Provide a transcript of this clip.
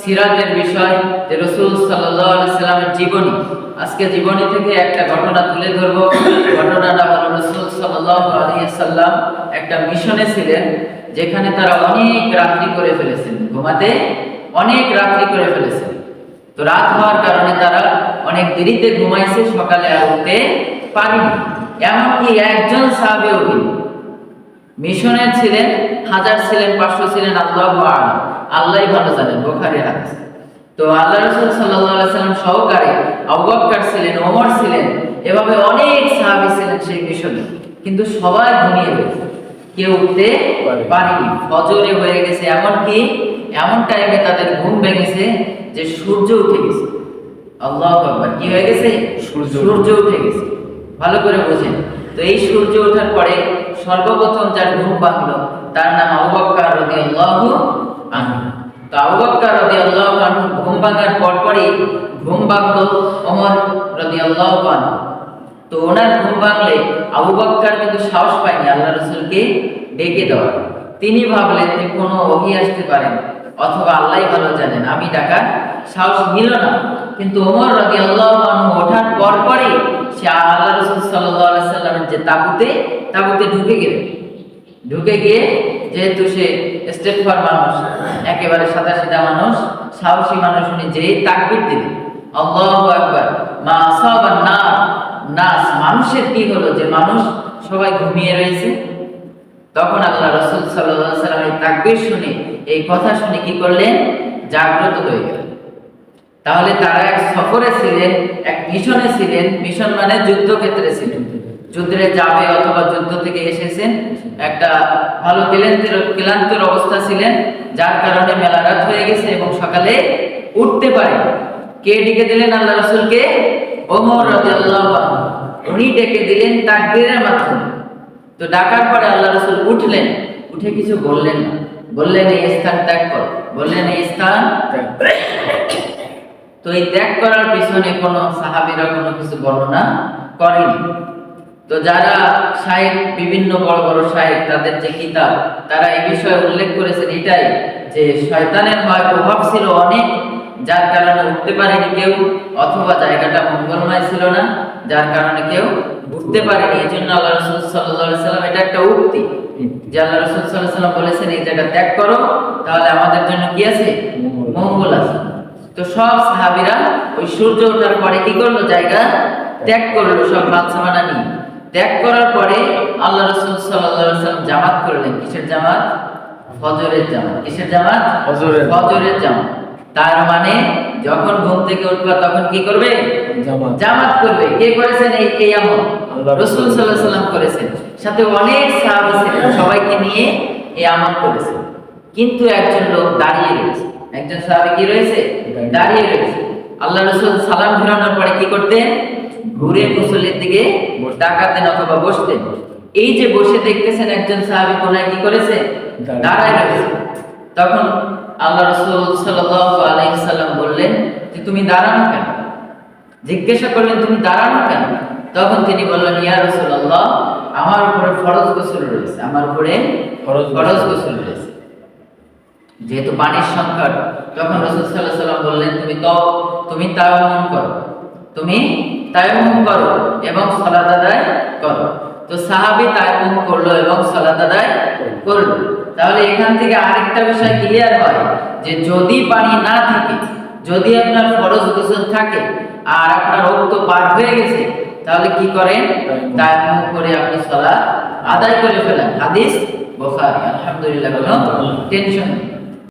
সিরাতের বিষয় যে রসুল সাল্লামের জীবনী, আজকে জীবনী থেকে একটা ঘটনা তুলে ধরব। ঘটনাটা হলো রসুল সাল্লাম একটা মিশনে ছিলেন, যেখানে তারা অনেক রাত্রি করে ফেলেছেন। ঘুমাতে অনেক রাত্রি করে ফেলেছেন। তো রাত হওয়ার কারণে তারা অনেক দেরিতে ঘুমাইছে, সকালে আর উঠতে পারেনি। এমনকি একজন সাহাবে উঠিনি মিশনের ছিলেন, হাজার ছিলেন, পাঁচশো ছিলেন, আল্লাহ আল্লাহ ভালো জানেন বোখারের হাদিস। তো আল্লাহ রসুল সাল্লাহ সাল্লাম সহকারে আবুবাক্কার ছিলেন ওমর ছিলেন এভাবে অনেক সাহাবি ছিলেন সেই মিশনে কিন্তু সবাই ঘুমিয়ে গেছে। কেউ উঠতে পারেনি। ফজরে হয়ে গেছে এমনকি এমন টাইমে তাদের ঘুম ভেঙেছে যে সূর্য উঠে গেছে। আল্লাহ আকবার কি হয়ে গেছে? সূর্য। সূর্য উঠে গেছে। ভালো করে বোঝেন। তো এই সূর্য ওঠার পরে সর্বপ্রথম যার ঘুম ভাঙলো তার নাম আবু বকর রাদিয়াল্লাহু আনহু। আনহু ঘুম ভাঙার ঘুম আনহু। তো ওনার ঘুম ভাঙলে কিন্তু সাহস পায়নি আল্লাহ ডেকে তিনি ভাবলেন যে কোনো ওহি আসতে পারেন অথবা আল্লাহ ভালো জানেন, আমি ডাকার সাহস নিল না। কিন্তু ওমর রাজি আল্লাহ ওঠার পর পরই সে আল্লাহ রসুল সাল্লামের যে তাবুতে তাবুতে ঢুকে গেলেন। ঢুকে গিয়ে যেহেতু সে স্টেপ ফর মানুষ, একেবারে সাদা সিধা মানুষ, সাহসী মানুষ উনি যেই তাকবির দিলেন। আল্লাহু আকবার। মা আসাবান না নাস, মানুষের কি হলো যে মানুষ সবাই ঘুমিয়ে রয়েছে? তখন আল্লাহ রসুল সাল্লাহ সাল্লাম এই তাকবির শুনে, এই কথা শুনে কি করলেন? জাগ্রত হয়ে গেলেন। তাহলে তারা এক সফরে ছিলেন, এক মিশনে ছিলেন, মিশন মানে যুদ্ধক্ষেত্রে ছিলেন। যুদ্ধে যাবে অথবা যুদ্ধ থেকে এসেছেন। একটা ভালো ক্লান্তির ক্লান্তির অবস্থা ছিলেন, যার কারণে মেলা রাত হয়ে গেছে এবং সকালে উঠতে পারে। কে ডেকে দিলেন আল্লাহ রসুলকে? ওমর উনি ডেকে দিলেন তাকবীরের মাধ্যমে। তো ডাকার পরে আল্লাহ রসুল উঠলেন। উঠে কিছু বললেন না। বললেন, এই স্থান ত্যাগ কর। বললেন, এই স্থান তো এই ত্যাগ করার পিছনে কোনো সাহাবীরা কোনো কিছু বর্ণনা করেনি। তো যারা শায়েক বিভিন্ন বড় বড় শায়েক তাদের যে কিতাব তারা এই বিষয়ে উল্লেখ করেছেন এটাই যে শয়তানের হয় প্রভাব ছিল অনেক যার কারণে উঠতে পারেনি কেউ অথবা জায়গাটা মঙ্গলময় ছিল না যার কারণে কেউ উঠতে পারেনি। এই জন্য আল্লাহ রসুল সাল্লাহ সাল্লাম এটা একটা উক্তি যে আল্লাহ রসুল সাল্লাহ সাল্লাম বলেছেন এই জায়গা ত্যাগ করো তাহলে আমাদের জন্য কি আছে? মঙ্গল। আছে। তো সব সাহাবীরা ওই সূর্য ওঠার পরে কি করল? জায়গা ত্যাগ করল সব মালসামানা নিয়ে। ত্যাগ করার পরে আল্লাহ রসুল সাল্লাম জামাত করলেন। কিসের জামাত? ফজরের জামাত। কিসের জামাত? ফজরের। ফজরের জামাত। তার মানে যখন ঘুম থেকে উঠবা তখন কি করবে? জামাত। করবে। কে করেছেন এই এই আমল? রসুল। সাল্লাহ সাল্লাম করেছেন। সাথে অনেক সাহাবী ছিলেন সবাইকে নিয়ে এই আমল করেছেন। কিন্তু একজন লোক দাঁড়িয়ে রয়েছে। একজন সাহাবী কি রয়েছে? দাঁড়িয়ে রয়েছে। আল্লাহ রসুল সালাম ফেরানোর পরে কি করতেন? ঘুরে মুসল্লির দিকে ডাকাতেন অথবা বসতেন। এই যে বসে দেখতেছেন একজন সাহাবী কোনায় কি করেছে? দাঁড়ায়। রয়েছে। তখন আল্লাহ রসুল সাল্লাল্লাহু আলাইহি সাল্লাম বললেন যে তুমি দাঁড়ানো কেন? জিজ্ঞাসা করলেন তুমি দাঁড়ানো কেন? তখন তিনি বললেন ইয়া রাসূলুল্লাহ আমার উপরে ফরজ গোসল রয়েছে আমার উপরে ফরজ গোসল। ফরজ গোসল রয়েছে। যেহেতু পানির সংকট তখন রসুল সাল্লাহ সাল্লাম বললেন তুমি তো তুমি তায়াম্মুম করো তুমি তায়াম্মুম করো এবং সালাত আদায় করো। তো সাহাবী তায়াম্মুম করল এবং সালাত আদায় করল। তাহলে এখান থেকে আরেকটা বিষয় ক্লিয়ার হয় যে যদি পানি না থাকে যদি আপনার ফরজ গোসল থাকে আর আপনার রক্ত পার হয়ে গেছে তাহলে কি করেন। তায়াম্মুম করে আপনি সালাত আদায় করে ফেলেন। হাদিস বুখারী আলহামদুলিল্লাহ কোনো টেনশন নেই।